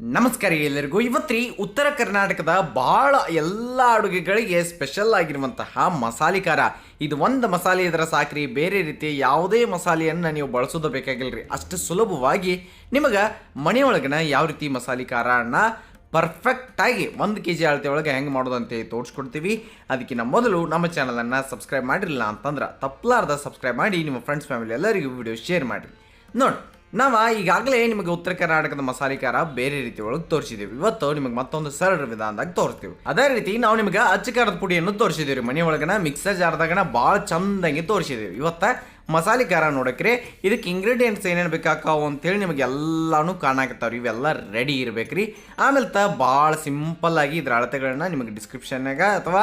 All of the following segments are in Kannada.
ನಮಸ್ಕಾರ ಎಲ್ಲರಿಗೂ. ಇವತ್ತಿ ಉತ್ತರ ಕರ್ನಾಟಕದ ಬಹಳ ಎಲ್ಲ ಅಡುಗೆಗಳಿಗೆ ಸ್ಪೆಷಲ್ ಆಗಿರುವಂತಹ ಮಸಾಲೆ ಖಾರ. ಇದು ಒಂದು ಮಸಾಲೆ ಇದರ ಸಾಕ್ರಿ, ಬೇರೆ ರೀತಿ ಯಾವುದೇ ಮಸಾಲೆಯನ್ನು ನೀವು ಬಳಸೋದು ಬೇಕಾಗಿಲ್ರಿ. ಅಷ್ಟು ಸುಲಭವಾಗಿ ನಿಮಗೆ ಮನೆಯೊಳಗನ ಯಾವ ರೀತಿ ಮಸಾಲೆ ಖಾರನ ಪರ್ಫೆಕ್ಟಾಗಿ ಒಂದು ಕೆ ಜಿ ಅಳತೆ ಒಳಗೆ ಹೆಂಗೆ ಮಾಡೋದಂತೆ ತೋರಿಸ್ಕೊಡ್ತೀವಿ. ಅದಕ್ಕಿಂತ ಮೊದಲು ನಮ್ಮ ಚಾನಲನ್ನು ಸಬ್ಸ್ಕ್ರೈಬ್ ಮಾಡಿರಲಿಲ್ಲ ಅಂತಂದ್ರೆ ತಪ್ಪಲಾರ್ದ ಸಬ್ಸ್ಕ್ರೈಬ್ ಮಾಡಿ, ನಿಮ್ಮ ಫ್ರೆಂಡ್ಸ್ ಫ್ಯಾಮಿಲಿ ಎಲ್ಲರಿಗೂ ವಿಡಿಯೋ ಶೇರ್ ಮಾಡಿರಿ. ನೋಡಿ ನಾವು ಈಗಾಗಲೇ ನಿಮಗೆ ಉತ್ತರ ಕರ್ನಾಟಕದ ಮಸಾಲೆ ಖಾರ ಬೇರೆ ರೀತಿ ಒಳಗೆ ತೋರಿಸಿದ್ದೀವಿ ಇವತ್ತು ನಿಮಗೆ ಮತ್ತೊಂದು ಸರಳ ವಿಧಾನದಾಗ ತೋರಿಸ್ತೀವಿ. ಅದೇ ರೀತಿ ನಾವು ನಿಮಗೆ ಅಚ್ಚ ಖಾರದ ಪುಡಿಯನ್ನು ತೋರಿಸಿದ್ದೀವಿ ಮನೆ ಒಳಗನ ಮಿಕ್ಸರ್ ಜಾರ್ದಾಗನ ಭಾಳ ಚಂದಂಗೆ ತೋರಿಸಿದ್ದೀವಿ ಇವತ್ತ ಮಸಾಲೆ ಖಾರ ನೋಡಕ್ರಿ ಇದಕ್ಕೆ ಇಂಗ್ರೀಡಿಯೆಂಟ್ಸ್ ಏನೇನು ಬೇಕಾಕಾವು ಅಂತೇಳಿ ನಿಮಗೆ ಎಲ್ಲಾನು ಕಾಣಾಕತ್ತಾವ್ರಿ. ಇವೆಲ್ಲ ರೆಡಿ ಇರ್ಬೇಕ್ರಿ. ಆಮೇಲೆ ತ ಭಾಳ ಸಿಂಪಲ್ ಆಗಿ ಇದ್ರ ಅಳತೆಗಳನ್ನ ನಿಮಗೆ ಡಿಸ್ಕ್ರಿಪ್ಷನ್ನಾಗ ಅಥವಾ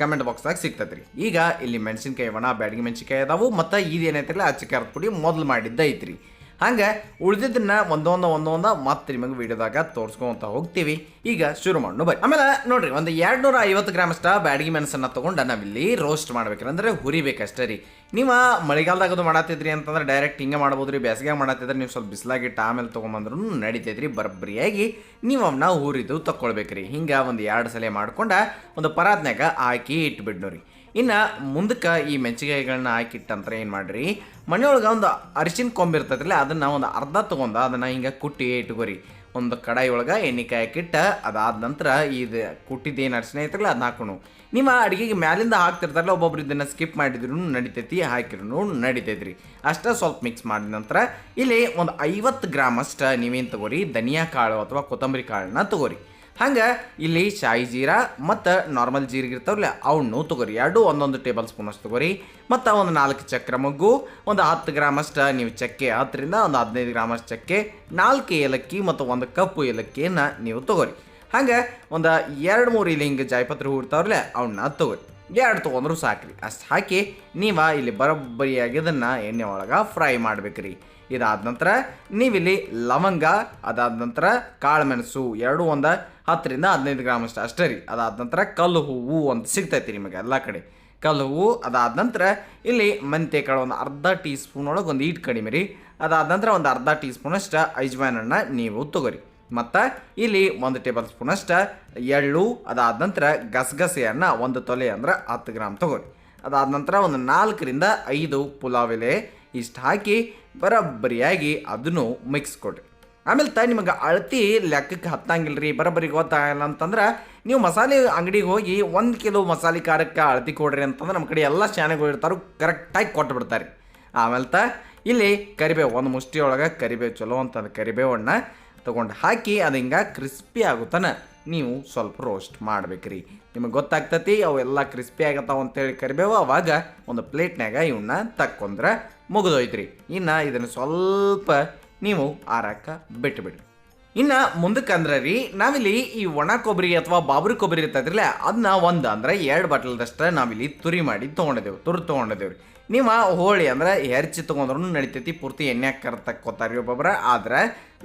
ಕಮೆಂಟ್ ಬಾಕ್ಸ್ದಾಗ ಸಿಗ್ತದೆ ರೀ ಈಗ ಇಲ್ಲಿ ಮೆಣಸಿನ್ಕಾಯಿ ಒಣ, ಬ್ಯಾಡಗಿ ಮೆಣಸಿನ್ಕಾಯಿ ಅದಾವು. ಮತ್ತು ಇದೇನೈತಿರಲ್ಲ, ಅಚ್ಚ ಖಾರದ ಪುಡಿ ಮೊದಲು ಮಾಡಿದ್ದ ಐತ್ರಿ ಹಂಗೆ ಉಳಿದಿದ್ದನ್ನ ಒಂದೊಂದ ಒಂದೊಂದ ಮತ್ತೆ ನಿಮಗೆ ವಿಡಿಯೋದಾಗ ತೋರಿಸ್ಕೊಂತ ಹೋಗ್ತೀವಿ. ಈಗ ಶುರು ಮಾಡೋಣ ಬರ್ರಿ ಆಮೇಲೆ ನೋಡ್ರಿ, ಒಂದು ಎರಡು ನೂರ ಐವತ್ತು ಗ್ರಾಮ್ ಅಷ್ಟ ಬ್ಯಾಡಗಿ ಮೆಣಸನ್ನ ತಗೊಂಡು ನಾವಿಲ್ಲಿ ರೋಸ್ಟ್ ಮಾಡ್ಬೇಕ್ರಿ ಅಂದ್ರೆ ಹುರಿಬೇಕಷ್ಟೇ ರೀ. ನೀವು ಮಳೆಗಾಲದಾಗ ಅದು ಮಾಡತ್ತಿದ್ರಿ ಅಂತಂದ್ರೆ ಡೈರೆಕ್ಟ್ ಹಿಂಗೆ ಮಾಡ್ಬೋದು ರೀ ಬೇಸಿಗೆ ಮಾಡತ್ತಿದ್ರೆ ನೀವು ಸ್ವಲ್ಪ ಬಿಸಿಲಾಗಿಟ್ಟು ಆಮೇಲೆ ತೊಗೊಂಬಂದ್ರೂ ನಡೀತೈತ್ರಿ ಬರ್ಬರಿಯಾಗಿ ನೀವು ಅವನ್ನ ಹುರಿದು ತಕ್ಕೊಳ್ಬೇಕ್ರಿ. ಹಿಂಗೆ ಒಂದು ಎರಡು ಸಲ ಮಾಡ್ಕೊಂಡು ಒಂದು ಪರಾತ್ನ್ಯಾಗ ಹಾಕಿ ಇಟ್ಬಿಡ್ನು ರೀ ಇನ್ನು ಮುಂದಕ್ಕೆ ಈ ಮೆಣಸಿಕಾಯಿಗಳನ್ನ ಹಾಕಿಟ್ಟಂತ್ರ ಏನು ಮಾಡಿರಿ? ಮನೆಯೊಳಗೆ ಒಂದು ಅರಿಶಿನ ಕೊಂಬಿರ್ತೈತಿಲ್ಲ ಅದನ್ನು ಒಂದು ಅರ್ಧ ತೊಗೊಂಡ ಅದನ್ನು ಹಿಂಗೆ ಕುಟ್ಟಿ ಇಟ್ಕೋರಿ. ಒಂದು ಕಡಾಯಿ ಒಳಗೆ ಎಣ್ಣೆಕಾಯಿ ಹಾಕಿಟ್ಟ, ಅದಾದ ನಂತರ ಇದು ಕುಟ್ಟಿದ್ದೇನು ಅರಿಶಿನ ಐತ್ರಲ್ಲ ಅದನ್ನ ಹಾಕೋಣ. ನಿಮ್ಮ ಅಡುಗೆಗೆ ಮ್ಯಾಲಿಂದ ಹಾಕ್ತಿರ್ತಾರಲ್ಲ, ಒಬ್ಬೊಬ್ರು ಇದನ್ನು ಸ್ಕಿಪ್ ಮಾಡಿದ್ರು ನಡಿತೈತಿ ಹಾಕಿದ್ರು ನಡಿತೈತ್ರಿ. ಅಷ್ಟೇ ಸ್ವಲ್ಪ ಮಿಕ್ಸ್ ಮಾಡಿದ ನಂತರ ಇಲ್ಲಿ ಒಂದು ಐವತ್ತು ಗ್ರಾಮ್ ಅಷ್ಟು ನೀವೇನು ತಗೋರಿ? ಧನಿಯಾ ಕಾಳು ಅಥವಾ ಕೊತ್ತಂಬರಿ ಕಾಳನ್ನ ತಗೋರಿ. ಹಂಗೆ ಇಲ್ಲಿ ಶಾಯಿ ಜೀರಾ ಮತ್ತು ನಾರ್ಮಲ್ ಜೀರಿಗೆ ಇರ್ತಾವಲ್ಲ ಅವನ್ನೂ ತಗೋರಿ. ಎರಡು ಒಂದೊಂದು ಟೇಬಲ್ ಸ್ಪೂನ್ ಅಷ್ಟು ತಗೋರಿ. ಮತ್ತು ಒಂದು ನಾಲ್ಕು ಚಕ್ರ ಮಗ್ಗು, ಒಂದು ಹತ್ತು ಗ್ರಾಮಷ್ಟು ನೀವು ಚಕ್ಕೆ ಹತ್ತರಿಂದ ಒಂದು ಹದಿನೈದು ಗ್ರಾಮಷ್ಟು ಚಕ್ಕೆ, ನಾಲ್ಕು ಏಲಕ್ಕಿ ಮತ್ತು ಒಂದು ಕಪ್ಪು ಏಲಕ್ಕಿಯನ್ನು ನೀವು ತಗೋರಿ. ಹಂಗೆ ಒಂದು ಎರಡು ಮೂರು ಇಲ್ಲಿ ಹಿಂಗೆ ಜಾಯಪತ್ರ ಹೂ ಅವನ್ನ ತಗೋರಿ. ಎರಡು ತೊಗೊಂಡ್ರು ಸಾಕ್ರಿ. ಅಷ್ಟು ಹಾಕಿ ನೀವು ಇಲ್ಲಿ ಬರೋಬ್ಬರಿಯಾಗಿ ಇದನ್ನು ಎಣ್ಣೆ ಒಳಗೆ ಫ್ರೈ ಮಾಡ್ಬೇಕ್ರಿ. ಇದಾದ ನಂತರ ನೀವಿಲ್ಲಿ ಲವಂಗ, ಅದಾದ ನಂತರ ಕಾಳುಮೆಣಸು, ಎರಡು ಒಂದು ಹತ್ತರಿಂದ ಹದಿನೈದು ಗ್ರಾಮ್ ಅಷ್ಟು, ಅಷ್ಟೇ ರೀ. ಅದಾದ ನಂತರ ಕಲ್ಲು ಹೂವು ಅಂತ ಸಿಗ್ತೈತಿ ನಿಮಗೆ ಎಲ್ಲ ಕಡೆ. ಕಲ್ಲು ಹೂವು, ಅದಾದ ನಂತರ ಇಲ್ಲಿ ಮೆಂತ್ಯ ಕಾಳು ಒಂದು ಅರ್ಧ ಟೀ ಸ್ಪೂನ್ ಒಳಗೆ ಒಂದು ಈಟ್ ಕಡಿಮೆ ರೀ. ಅದಾದ ನಂತರ ಒಂದು ಅರ್ಧ ಟೀ ಸ್ಪೂನಷ್ಟು ಅಜ್ವಾನನ್ನು ನೀವು ತಗೋರಿ. ಮತ್ತು ಇಲ್ಲಿ ಒಂದು ಟೇಬಲ್ ಸ್ಪೂನಷ್ಟು ಎಳ್ಳು, ಅದಾದ ನಂತರ ಗಸಗಸೆಯನ್ನು ಒಂದು ತೊಲೆ ಅಂದ್ರೆ ಹತ್ತು ಗ್ರಾಮ್ ತೊಗೊಳ್ಳಿ. ಅದಾದ ನಂತರ ಒಂದು ನಾಲ್ಕರಿಂದ ಐದು ಪುಲಾವ್ ಎಲೆ ಇಷ್ಟು ಹಾಕಿ ಬರೋಬ್ಬರಿಯಾಗಿ ಅದನ್ನು ಮಿಕ್ಸ್ ಕೊಡ್ರಿ. ಆಮೇಲೆ ತ ನಿಮಗೆ ಅಳತಿ ಲೆಕ್ಕಕ್ಕೆ ಹತ್ತಂಗಿಲ್ಲ ರೀ ಬರೋಬ್ಬರಿ ಗೊತ್ತಾಗಲ್ಲ ಅಂತಂದ್ರೆ ನೀವು ಮಸಾಲೆ ಅಂಗಡಿಗೆ ಹೋಗಿ ಒಂದು ಕಿಲೋ ಮಸಾಲೆ ಖಾರಕ್ಕೆ ಅಳತಿ ಕೊಡ್ರಿ ಅಂತಂದ್ರೆ ನಮ್ಮ ಕಡೆ ಎಲ್ಲ ಶಾನೆಗಳು ಇರ್ತಾರೋ ಕರೆಕ್ಟಾಗಿ ಕೊಟ್ಟು ಬಿಡ್ತಾರೆ ಆಮೇಲೆ ತ ಇಲ್ಲಿ ಕರಿಬೇವು, ಒಂದು ಮುಷ್ಟಿಯೊಳಗೆ ಕರಿಬೇವು ಚಲೋ ಅಂತಂದು ಕರಿಬೇವನ್ನ ತೊಗೊಂಡು ಹಾಕಿ ಅದು ಹಿಂಗೆ ಕ್ರಿಸ್ಪಿ ಆಗುತ್ತಾನ. ನೀವು ಸ್ವಲ್ಪ ರೋಸ್ಟ್ ಮಾಡ್ಬೇಕ್ರಿ. ನಿಮಗೆ ಗೊತ್ತಾಗ್ತತಿ ಅವೆಲ್ಲ ಕ್ರಿಸ್ಪಿ ಆಗತ್ತಾವ ಅಂತೇಳಿ ಕರಿಬೇವು. ಅವಾಗ ಒಂದು ಪ್ಲೇಟ್ನಾಗ ಇವನ್ನ ತಕ್ಕೊಂಡ್ರೆ ಮುಗಿದೋಯ್ತ್ರಿ. ಇನ್ನು ಇದನ್ನು ಸ್ವಲ್ಪ ನೀವು ಆರಾಕ ಬಿಟ್ಟುಬಿಡ್ರಿ ಇನ್ನು ಮುಂದಕ್ಕೆ ಅಂದ್ರೆ ರೀ, ನಾವಿಲ್ಲಿ ಈ ಒಣ ಕೊಬ್ಬರಿ ಅಥವಾ ಬಾಬರಿ ಕೊಬ್ಬರಿ ಇರ್ತದ್ರಲ್ಲ ಅದನ್ನ ಒಂದು ಅಂದ್ರೆ ಎರಡು ಬಾಟಲ್ದಷ್ಟ ನಾವಿಲ್ಲಿ ತುರಿ ಮಾಡಿ ತೊಗೊಂಡಿದ್ದೇವೆ ತುರು ತೊಗೊಂಡಿದ್ದೇವೆ ರೀ. ನೀವು ಹೋಳಿ ಅಂದ್ರೆ ಹೆರ್ಚಿ ತೊಗೊಂಡ್ರು ನಡಿತೈತಿ, ಪೂರ್ತಿ ಎಣ್ಣೆ ಕರ್ತಕ್ಕೋತಾರಿ ಒಬ್ಬೊಬ್ಬರ ಆದ್ರೆ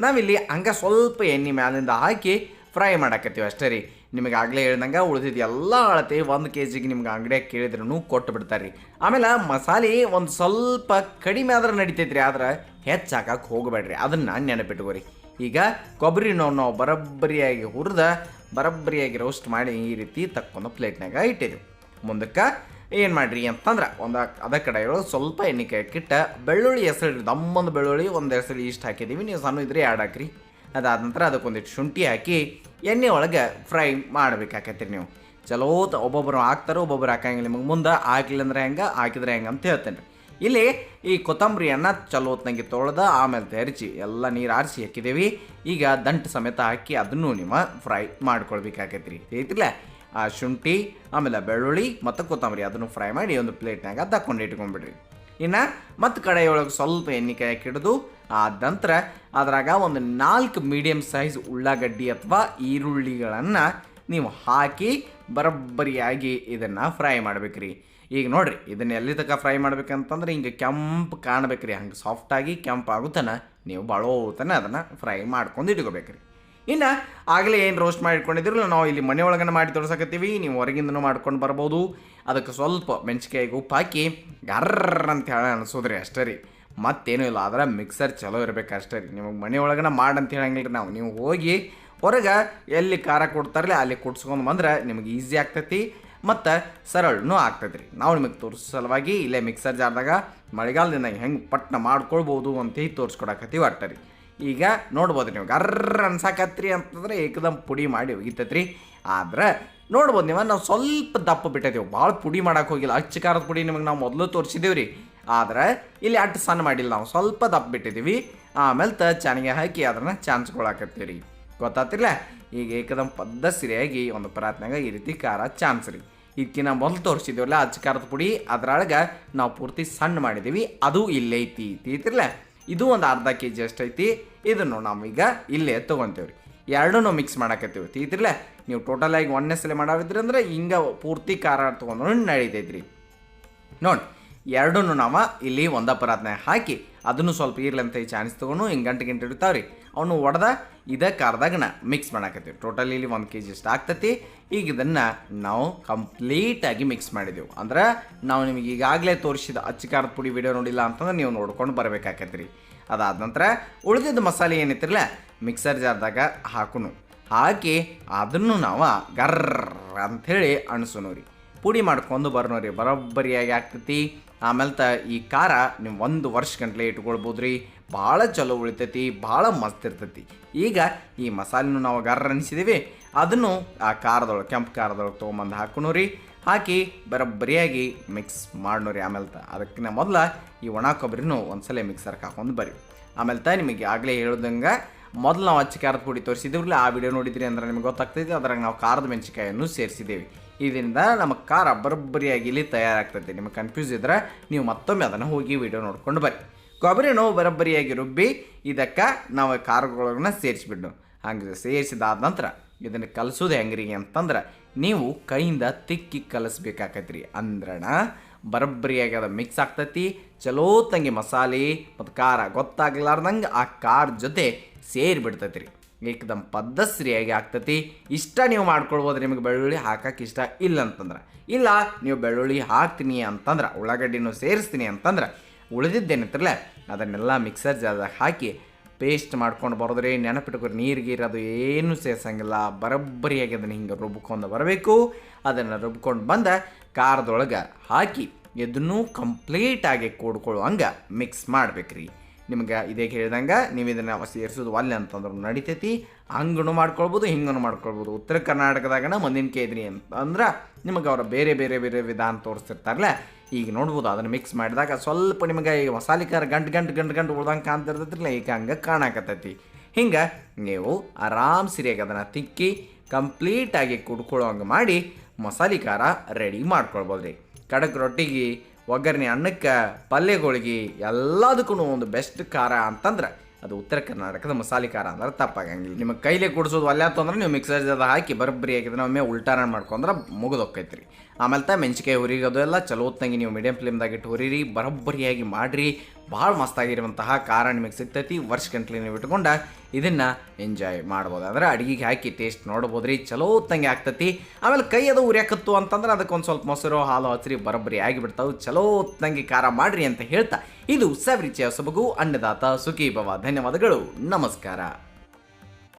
ನಾವಿಲ್ಲಿ ಹಂಗೆ ಸ್ವಲ್ಪ ಎಣ್ಣೆ ಮ್ಯಾಲಿಂದ ಹಾಕಿ ಫ್ರೈ ಮಾಡಾಕತ್ತೀವಿ ಅಷ್ಟೇ ರೀ. ನಿಮಗೆ ಆಗಲೇ ಹೇಳ್ದಂಗೆ ಉಳಿದಿದ್ದು ಎಲ್ಲ ಅಳತೆ ಒಂದು ಕೆ ಜಿಗೆ ನಿಮ್ಗೆ ಅಂಗಡಿಯಾಗ ಕೇಳಿದ್ರೂ ಕೊಟ್ಟು ಬಿಡ್ತಾರೆ ರೀ. ಆಮೇಲೆ ಮಸಾಲೆ ಒಂದು ಸ್ವಲ್ಪ ಕಡಿಮೆ ಆದ್ರೆ ನಡಿತೈತ್ರಿ ಆದ್ರೆ ಹೆಚ್ಚಾಕಕ್ಕೆ ಹೋಗಬೇಡ್ರಿ. ಅದನ್ನು ನೆನಪಿಟ್ಕೋರಿ. ಈಗ ಕೊಬ್ಬರಿ ನಾವು ಬರಬ್ಬರಿಯಾಗಿ ಹುರಿದ, ಬರಬ್ಬರಿಯಾಗಿ ರೋಸ್ಟ್ ಮಾಡಿ ಈ ರೀತಿ ತಕ್ಕೊಂಡು ಪ್ಲೇಟ್ನಾಗ ಇಟ್ಟಿದ್ದೀವಿ ಮುಂದಕ್ಕೆ ಏನು ಮಾಡ್ರಿ ಅಂತಂದ್ರೆ ಒಂದು ಅದ ಕಡೆಯೊಳಗೆ ಸ್ವಲ್ಪ ಎಣ್ಣೆ ಕಿಟ್ಟ ಬೆಳ್ಳುಳ್ಳಿ ಹೆಸರು ದಮ್ಮೊಂದು ಬೆಳ್ಳುಳ್ಳಿ ಒಂದು ಹೆಸರು ಇಷ್ಟು ಹಾಕಿದ್ದೀವಿ ನೀವು ಸಣ್ಣ ಇದ್ರೆ ಆ್ಯಡ್ ಹಾಕ್ರಿ. ಅದಾದ ನಂತರ ಅದಕ್ಕೊಂದಿಟ್ಟು ಶುಂಠಿ ಹಾಕಿ ಎಣ್ಣೆ ಒಳಗೆ ಫ್ರೈ ಮಾಡ್ಬೇಕಾಕತ್ತೀರಿ ನೀವು. ಚಲೋ ಒಬ್ಬೊಬ್ಬರು ಹಾಕ್ತಾರೆ ಒಬ್ಬೊಬ್ಬರು ಹಾಕಂಗಿಲ್ಲ. ನಿಮಗೆ ಮುಂದೆ ಹಾಕಿಲ್ಲ ಅಂದ್ರೆ ಹೆಂಗೆ? ಹಾಕಿದ್ರೆ ಹೆಂಗೆ ಅಂತ ಹೇಳ್ತೇನೆ ಇಲ್ಲಿ ಈ ಕೊತ್ತಂಬರಿಯನ್ನು ಚಲೋ ಹೊತ್ನಂಗೆ ತೊಳೆದ ಆಮೇಲೆ ತೆರಚಿ ಎಲ್ಲ ನೀರು ಆರಿಸಿ ಹಾಕಿದ್ದೀವಿ ಈಗ ದಂಟು ಸಮೇತ ಹಾಕಿ ಅದನ್ನು ನಿಮ್ಮ ಫ್ರೈ ಮಾಡ್ಕೊಳ್ಬೇಕಾಗೈತೆ ರೀ ಐತಿಲ್ಲ ಆ ಶುಂಠಿ, ಆಮೇಲೆ ಬೆಳ್ಳುಳ್ಳಿ ಮತ್ತು ಕೊತ್ತಂಬರಿ ಅದನ್ನು ಫ್ರೈ ಮಾಡಿ ಒಂದು ಪ್ಲೇಟ್ನಾಗ ತಕ್ಕೊಂಡು ಇಟ್ಕೊಂಡ್ಬಿಡ್ರಿ ಇನ್ನು ಮತ್ತು ಕಡೆಯೊಳಗೆ ಸ್ವಲ್ಪ ಎಣ್ಣೆ ಹಿಡಿದು ಆದ ನಂತರ ಅದರಾಗ ಒಂದು ನಾಲ್ಕು ಮೀಡಿಯಮ್ ಸೈಜ್ ಉಳ್ಳಾಗಡ್ಡಿ ಅಥವಾ ಈರುಳ್ಳಿಗಳನ್ನು ನೀವು ಹಾಕಿ ಬರೋಬ್ಬರಿಯಾಗಿ ಇದನ್ನು ಫ್ರೈ ಮಾಡ್ಬೇಕ್ರಿ. ಈಗ ನೋಡ್ರಿ, ಇದನ್ನ ಎಲ್ಲಿ ತನಕ ಫ್ರೈ ಮಾಡ್ಬೇಕಂತಂದ್ರೆ ಹಿಂಗೆ ಕೆಂಪು ಕಾಣ್ಬೇಕ್ರಿ. ಹಂಗೆ ಸಾಫ್ಟಾಗಿ ಕೆಂಪು ಆಗುತ್ತನ ನೀವು ಬಳೋತನ ಅದನ್ನು ಫ್ರೈ ಮಾಡ್ಕೊಂಡು ಇಟ್ಕೋಬೇಕ್ರಿ. ಇನ್ನು ಆಗಲೇ ಏನು ರೋಸ್ಟ್ ಮಾಡಿ ಇಟ್ಕೊಂಡಿದ್ರಲ್ಲ ನಾವು ಇಲ್ಲಿ ಮನೆ ಒಳಗನ್ನ ಮಾಡಿ ತೋರ್ಸಕತ್ತೀವಿ. ನೀವು ಹೊರಗಿಂದನೂ ಮಾಡ್ಕೊಂಡು ಬರ್ಬೋದು. ಅದಕ್ಕೆ ಸ್ವಲ್ಪ ಮೆಣಸಿಕಾಯಿಗೆ ಉಪ್ಪು ಹಾಕಿ ಗರ್ರ ಅಂತ ಹೇಳಿ ಅನಿಸೋದ್ರಿ ಅಷ್ಟೇ ರೀ. ಮತ್ತೇನೂ ಇಲ್ಲ, ಆದ್ರೆ ಮಿಕ್ಸರ್ ಚಲೋ ಇರ್ಬೇಕು ಅಷ್ಟೇ ರೀ. ನಿಮಗೆ ಮಾಡಿ ಅಂತ ಹೇಳಂಗಿಲ್ಲ ರೀ ನಾವು. ನೀವು ಹೋಗಿ ಹೊರಗೆ ಎಲ್ಲಿ ಖಾರ ಕೊಡ್ತಾರಲ್ಲ ಅಲ್ಲಿ ಕುಡ್ಸ್ಕೊಂಡು ಬಂದ್ರೆ ನಿಮಗೆ ಈಸಿ ಆಗ್ತೈತಿ. ಮತ್ತು ಸರಳನೂ ರೀ ನಾವು ನಿಮಗೆ ತೋರಿಸೋ ಸಲುವಾಗಿ ಇಲ್ಲೇ ಮಿಕ್ಸರ್ ಜಾರ್ದಾಗ ಮಳೆಗಾಲದಿಂದ ಹೆಂಗೆ ಪಟ್ನ ಮಾಡ್ಕೊಳ್ಬೋದು ಅಂತ ತೋರಿಸ್ಕೊಡಕತ್ತೀವಿ ಒಟ್ಟ ರೀ ಈಗ ನೋಡ್ಬೋದು ನೀವು, ಗರ್ರ ಅನ್ಸಾಕತ್ರಿ ಅಂತಂದ್ರೆ ಏಕದಮ್ ಪುಡಿ ಮಾಡಿ ಒಗಿತೈತ್ರಿ. ಆದ್ರೆ ನೋಡ್ಬೋದು ನೀವು, ನಾವು ಸ್ವಲ್ಪ ದಪ್ಪ ಬಿಟ್ಟಿದ್ದೇವೆ ಭಾಳ ಪುಡಿ ಮಾಡಕ್ಕೆ ಹೋಗಿಲ್ಲ. ಅಚ್ಚ ಖಾರದ ಪುಡಿ ನಿಮಗೆ ನಾವು ಮೊದಲು ತೋರಿಸಿದ್ದೀವಿ ರೀ ಆದ್ರೆ ಇಲ್ಲಿ ಅಟ್ಟು ಸಣ್ಣ ಮಾಡಿಲ್ಲ ನಾವು. ಸ್ವಲ್ಪ ದಪ್ಪ ಬಿಟ್ಟಿದ್ದೀವಿ ಆಮೇಲೆ ತ ಚೆನ್ನಾಗಿ ಹಾಕಿ ಅದನ್ನು ಚಾನ್ಸ್ಕೊಳಕತ್ತೀವಿ ರೀ ಗೊತ್ತಾತಿಲ್ಲ ಈಗ ಏಕದಮ್ ಪದ್ದ ಸರಿಯಾಗಿ ಒಂದು ಪರಾತ್ನಾಗ ಈ ರೀತಿ ಖಾರ ಚಾನ್ಸ್ ರೀ ಇದಕ್ಕಿಂತ ಮೊದಲು ತೋರಿಸಿದ್ದೀವಲ್ಲ ಅಚ್ಚ ಖಾರದ ಪುಡಿ, ಅದರೊಳಗೆ ನಾವು ಪೂರ್ತಿ ಸಣ್ಣ ಮಾಡಿದ್ದೀವಿ ಅದು ಇಲ್ಲೇ ಐತಿ ಇದು ಒಂದು ಅರ್ಧ ಕೆ ಜಿ ಅಷ್ಟೈತಿ ಇದನ್ನು ನಾವೀಗ ಇಲ್ಲೇ ತೊಗೊತೀವ್ರಿ. ಎರಡೂ ಮಿಕ್ಸ್ ಮಾಡಕತ್ತೀವಿ ತೀತಿರ್ಲ ನೀವು ಟೋಟಲ್ ಆಗಿ ಒಂದನೇ ಸಲ ಮಾಡಿದ್ರಿ ಅಂದ್ರೆ ಹಿಂಗೆ ಪೂರ್ತಿ ಖಾರ ತೊಗೊಂಡು ನಡೀತೈತ್ರಿ. ನೋಡಿ ಎರಡೂ ನಾವು ಇಲ್ಲಿ ಒಂದ ಹಾಕಿ, ಅದನ್ನು ಸ್ವಲ್ಪ ಇರ್ಲಂತ ಚಾನ್ಸ್ ತೊಗೊಂಡು ಹಿಂಗೆ ಗಂಟೆ ಗಂಟೆ ಇಡ್ತಾವ್ರಿ ಅವನು ಒಡೆದ, ಇದ ಖಾರದಾಗ ಮಿಕ್ಸ್ ಮಾಡಾಕತ್ತೀವಿ ಟೋಟಲ್ ಇಲ್ಲಿ ಒಂದು ಕೆ ಜಿ ಅಷ್ಟು ಆಗ್ತತಿ. ಈಗ ಇದನ್ನು ನಾವು ಕಂಪ್ಲೀಟಾಗಿ ಮಿಕ್ಸ್ ಮಾಡಿದೆವು. ಅಂದ್ರೆ ನಾವು ನಿಮಗೆ ಈಗಾಗಲೇ ತೋರಿಸಿದ ಅಚ್ಚು ಖಾರದ ಪುಡಿ ವಿಡಿಯೋ ನೋಡಿಲ್ಲ ಅಂತಂದ್ರೆ ನೀವು ನೋಡ್ಕೊಂಡು ಬರಬೇಕಾಕತ್ರಿ ಅದಾದ ನಂತರ ಉಳಿದಿದ್ದ ಮಸಾಲೆ ಏನಿತ್ತಿರಲ್ಲ ಮಿಕ್ಸರ್ ಜಾರ್ದಾಗ ಹಾಕುನು. ಹಾಕಿ ಅದನ್ನು ನಾವು ಗರ್ರ ಅಂಥೇಳಿ ಅಣಸುನು ರೀ ಪುಡಿ ಮಾಡ್ಕೊಂಡು ಬರ್ನೋರಿ. ಬರೋಬ್ಬರಿಯಾಗಿ ಆಗ್ತೈತಿ. ಆಮೇಲೆ ತ ಈ ಖಾರ ನೀವು ಒಂದು ವರ್ಷ ಗಂಟ್ಲೆ ಇಟ್ಕೊಳ್ಬೋದು ರೀ ಭಾಳ ಚಲೋ ಉಳಿತೈತಿ, ಭಾಳ ಮಸ್ತ್ ಇರ್ತೈತಿ. ಈಗ ಈ ಮಸಾಲೆನೂ ನಾವು ಗರ್ರ ಅನಿಸಿದೀವಿ. ಅದನ್ನು ಆ ಖಾರದೊಳಗೆ ಕೆಂಪು ಖಾರದೊಳಗೆ ತೊಗೊಂಬಂದು ಹಾಕೋಣ ರೀ ಹಾಕಿ ಬರೋಬ್ಬರಿಯಾಗಿ ಮಿಕ್ಸ್ ಮಾಡೋರಿ ಆಮೇಲೆ ತ ಅದಕ್ಕಿಂತ ಮೊದಲ ಈ ಒಣ ಕೊಬ್ಬರಿನೂ ಒಂದ್ಸಲ ಮಿಕ್ಸರ್ಗೆ ಹಾಕೊಂಡು ಬರ್ರಿ. ಆಮೇಲೆ ತ ನಿಮಗೆ ಆಗಲೇ ಹೇಳ್ದಂಗೆ, ಮೊದಲು ನಾವು ಅಚ್ಚ ಖಾರದ ಪುಡಿ ತೋರಿಸಿದ್ರಲ್ಲ ಆ ವಿಡಿಯೋ ನೋಡಿದ್ರಿ ಅಂದ್ರೆ ನಿಮ್ಗೆ ಗೊತ್ತಾಗ್ತೈತಿ. ಅದ್ರಾಗ ನಾವು ಖಾರದ ಮೆಣಸಿಕಾಯನ್ನು ಸೇರಿಸಿದ್ದೇವೆ ಇದರಿಂದ ನಮ್ಮ ಖಾರ ಬರೋಬ್ಬರಿಯಾಗಿ ಇಲ್ಲಿ ತಯಾರಾಗ್ತೈತಿ ನಿಮಗೆ ಕನ್ಫ್ಯೂಸ್ ಇದ್ರೆ ನೀವು ಮತ್ತೊಮ್ಮೆ ಅದನ್ನು ಹೋಗಿ ವಿಡಿಯೋ ನೋಡ್ಕೊಂಡು ಬರ್ರಿ. ಕೊಬ್ಬರಿನೂ ಬರೋಬ್ಬರಿಯಾಗಿ ರುಬ್ಬಿ ಇದಕ್ಕೆ ನಾವು ಖಾರಗಳನ್ನ ಸೇರಿಸ್ಬಿಡು ಹಂಗೆ ಸೇರಿಸಿದಾದ ನಂತರ ಇದನ್ನು ಕಲಸೋದು ಹೆಂಗ್ರಿ ಅಂತಂದ್ರೆ ನೀವು ಕೈಯಿಂದ ತಿಕ್ಕಿ ಕಲಿಸ್ಬೇಕಾಕೈತ್ರಿ. ಅಂದ್ರಣ ಬರೊಬ್ಬರಿಯಾಗಿ ಅದು ಮಿಕ್ಸ್ ಆಗ್ತೈತಿ. ಚಲೋ ತಂಗಿ ಮಸಾಲೆ, ಮತ್ತು ಖಾರ ಗೊತ್ತಾಗ್ಲಾರ್ದಂಗೆ ಆ ಖಾರ ಜೊತೆ ಸೇರಿಬಿಡ್ತೈತಿ ರೀ ಏಕದಮ್ ಪದ್ಧಸ್ರಿಯಾಗಿ ಆಗ್ತತಿ. ಇಷ್ಟ ನೀವು ಮಾಡ್ಕೊಳ್ಬೋದು, ನಿಮಗೆ ಬೆಳ್ಳುಳ್ಳಿ ಹಾಕಕ್ಕೆ ಇಷ್ಟ ಇಲ್ಲ ಅಂತಂದ್ರೆ. ಇಲ್ಲ, ನೀವು ಬೆಳ್ಳುಳ್ಳಿ ಹಾಕ್ತೀನಿ ಅಂತಂದ್ರೆ, ಉಳ್ಳಾಗಡ್ಡಿನೂ ಸೇರಿಸ್ತೀನಿ ಅಂತಂದ್ರೆ ಉಳಿದಿದ್ದೇನಿತ್ರಲ್ಲ ಅದನ್ನೆಲ್ಲ ಮಿಕ್ಸರ್ ಜಾರ್ದಾಗ ಹಾಕಿ ಪೇಸ್ಟ್ ಮಾಡ್ಕೊಂಡು ಬರೋದ್ರಿ ನೆನಪಿಟ್ಕೊರಿ ನೀರು ಗೀರು ಅದು ಏನೂ ಸೇರ್ಸಂಗಿಲ್ಲ. ಬರೋಬ್ಬರಿಯಾಗಿ ಅದನ್ನು ಹಿಂಗೆ ರುಬ್ಕೊಂಡು ಬರಬೇಕು. ಅದನ್ನು ರುಬ್ಕೊಂಡು ಬಂದ ಖಾರದೊಳಗೆ ಹಾಕಿ ಎದನ್ನೂ ಕಂಪ್ಲೀಟಾಗಿ ಕೂಡ್ಕೊಳ್ಳುವಂಗೆ ಮಿಕ್ಸ್ ಮಾಡ್ಬೇಕ್ರಿ. ನಿಮ್ಗೆ ಇದೇ ಹೇಳಿದಂಗೆ ನೀವು ಇದನ್ನು ಸೇರಿಸೋದು ಒಲ್ಲೆ ಅಂತಂದ್ರೆ ನಡಿತೈತಿ. ಹಂಗೂ ಮಾಡ್ಕೊಳ್ಬೋದು ಹಿಂಗೂ ಮಾಡ್ಕೊಳ್ಬೋದು. ಉತ್ತರ ಕರ್ನಾಟಕದಾಗನ ಮಂದಿನ ಕೇದ್ರಿ ಅಂತ ಅಂದ್ರೆ ನಿಮಗೆ ಅವ್ರು ಬೇರೆ ಬೇರೆ ಬೇರೆ ವಿಧಾನ ತೋರಿಸ್ತಿರ್ತಾರಲ್ಲ ಈಗ ನೋಡ್ಬೋದು, ಅದನ್ನು ಮಿಕ್ಸ್ ಮಾಡಿದಾಗ ಸ್ವಲ್ಪ ನಿಮಗೆ ಈ ಮಸಾಲೆ ಖಾರ ಗಂಟು ಗಂಟು ಗಂಟು ಗಂಟು ಉಳ್ದಂಗೆ ಕಾಣ್ತಿರ್ತೈತಿಲ್ಲ ಈಗ ಹಂಗೆ ಕಾಣಕತ್ತೈತಿ. ಹಿಂಗೆ ನೀವು ಆರಾಮ್ ಸರಿಯಾಗಿ ಅದನ್ನು ತಿಕ್ಕಿ ಕಂಪ್ಲೀಟಾಗಿ ಕುಡ್ಕೊಳ್ಳೋ ಹಂಗೆ ಮಾಡಿ ಮಸಾಲೆ ಖಾರ ರೆಡಿ ಮಾಡ್ಕೊಳ್ಬೋದು ರೀ ಕಡಕ್ ರೊಟ್ಟಿಗೆ ಒಗ್ಗರಣೆ ಅನ್ನಕ್ಕೆ ಪಲ್ಯಗಳಿಗೆ ಎಲ್ಲದಕ್ಕೂ ಒಂದು ಬೆಸ್ಟ್ ಖಾರ ಅಂತಂದ್ರೆ ಅದು ಉತ್ತರ ಕರ್ನಾಟಕದ ಮಸಾಲೆ ಖಾರ ಅಂದ್ರೆ ತಪ್ಪಾಗಂಗಿಲ್ಲ ನಿಮಗೆ ಕೈಲೇ ಕುಡಿಸೋದು ಒಲ್ಲೆ ಅಂದ್ರೆ ನೀವು ಮಿಕ್ಸರ್ ಜದ ಹಾಕಿ ಬರಬ್ರಿ ಹಾಕಿದ್ರೆ ಒಮ್ಮೆ ಉಲ್ಟಾನ ಮಾಡ್ಕೊಂಡ್ರೆ ಮುಗಿದೋಕ್ಕೈತೆ ರೀ ಆಮೇಲೆ ತ ಮೆಣಸಿಕಾಯಿ ಹುರಿಗೋದು ಎಲ್ಲ ಚಲೋ ನೀವು ಮೀಡಿಯಂ ಫ್ಲೇಮ್ದಾಗ ಇಟ್ಟು ಹುರಿರಿ, ಬರೋಬ್ಬರಿಯಾಗಿ ಮಾಡಿರಿ. ಭಾಳ ಮಸ್ತಾಗಿರುವಂತಹ ಖಾರ ನಿಮಗೆ ಸಿಗ್ತೈತಿ, ವರ್ಷ ಗಂಟ್ಲೆ ನೀವು ಇಟ್ಕೊಂಡ ಇದನ್ನು ಎಂಜಾಯ್ ಮಾಡ್ಬೋದು. ಅಂದ್ರೆ ಅಡುಗೆಗೆ ಹಾಕಿ ಟೇಸ್ಟ್ ನೋಡ್ಬೋದು ರೀ ಚಲೋ ಹೊತ್ತಂಗೆ ಆಗ್ತೈತಿ. ಆಮೇಲೆ ಕೈ ಅದು ಉರಿಯಾಕತ್ತು ಅಂತಂದ್ರೆ ಅದಕ್ಕೊಂದು ಸ್ವಲ್ಪ ಮೊಸರು, ಹಾಲು ಹಚ್ರಿ ಬರೋಬ್ಬರಿ ಆಗಿಬಿಡ್ತಾವೆ. ಚಲೋ ತಂಗಿ ಖಾರ ಮಾಡ್ರಿ ಅಂತ ಹೇಳ್ತಾ, ಇದು ಸವಿರುಚಿಯ ಸೊಬಗು, ಅನ್ನದಾತ ಸುಖೀಭವ. ಧನ್ಯವಾದಗಳು, ನಮಸ್ಕಾರ.